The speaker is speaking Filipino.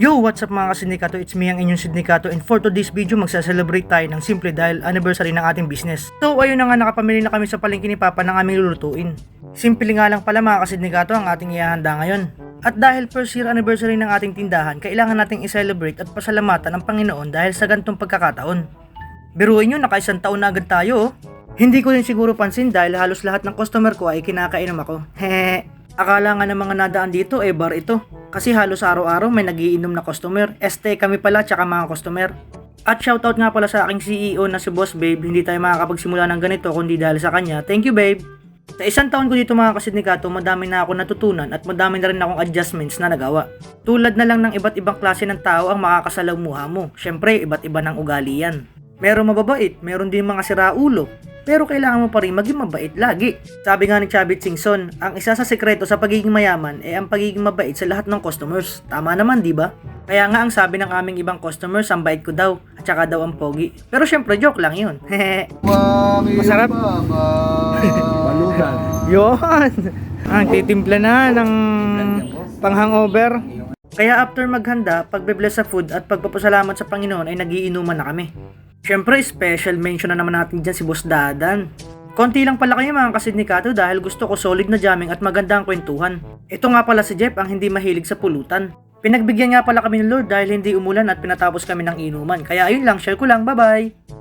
Yo, what's up mga kasindikato? It's me ang inyong sindikato and for today's video magsa-celebrate tayo ng simple dahil anniversary ng ating business. So ayun na nga nakapamili na kami sa palengke ni Papa ng aming lulutuin. Simple nga lang pala mga kasindikato ang ating ihahanda ngayon. At dahil first year anniversary ng ating tindahan, kailangan nating i-celebrate at pasalamatan ang Panginoon dahil sa gantong pagkakataon. Biruin nyo, nakaisang taon na agad tayo oh. Hindi ko din siguro pansin dahil halos lahat ng customer ko ay kinakainom ako. Hehe. Akala nga ng mga nadaan dito eh bar ito. Kasi halos araw-araw may nagiinom na customer. Este kami pala tsaka mga customer. At shoutout nga pala sa aking CEO na si Boss Babe, hindi tayo makakapagsimula ng ganito kundi dahil sa kanya. Thank you babe! Sa isang taon ko dito mga kasidnikato, madami na ako natutunan at madami na rin akong adjustments na nagawa. Tulad na lang ng iba't ibang klase ng tao ang makakasalamuha mo. Siyempre, iba't iba ng ugali yan. Meron mababait, meron din mga siraulo. Pero kailangan mo pa rin maging mabait lagi. Sabi nga ni Chavit Singson, ang isa sa sekreto sa pagiging mayaman ay ang pagiging mabait sa lahat ng customers. Tama naman, di ba? Kaya nga ang sabi ng aming ibang customers, ang bait ko daw, at saka daw ang pogi. Pero syempre, joke lang yun. Masarap. Balugan. Yon! Ang titimpla na ng pang-hangover. Kaya after maghanda, pagbe-bless sa food at pagpapasalamat sa Panginoon ay nagiinuman na kami. Siyempre, special mention na naman natin dyan si Boss Dadan. Konti lang pala kayo mga kasidnikato dahil gusto ko solid na jamming at maganda ang kwentuhan. Ito nga pala si Jeff ang hindi mahilig sa pulutan. Pinagbigyan nga pala kami ng Lord dahil hindi umulan at pinatapos kami ng inuman. Kaya ayun lang, share ko lang, bye bye!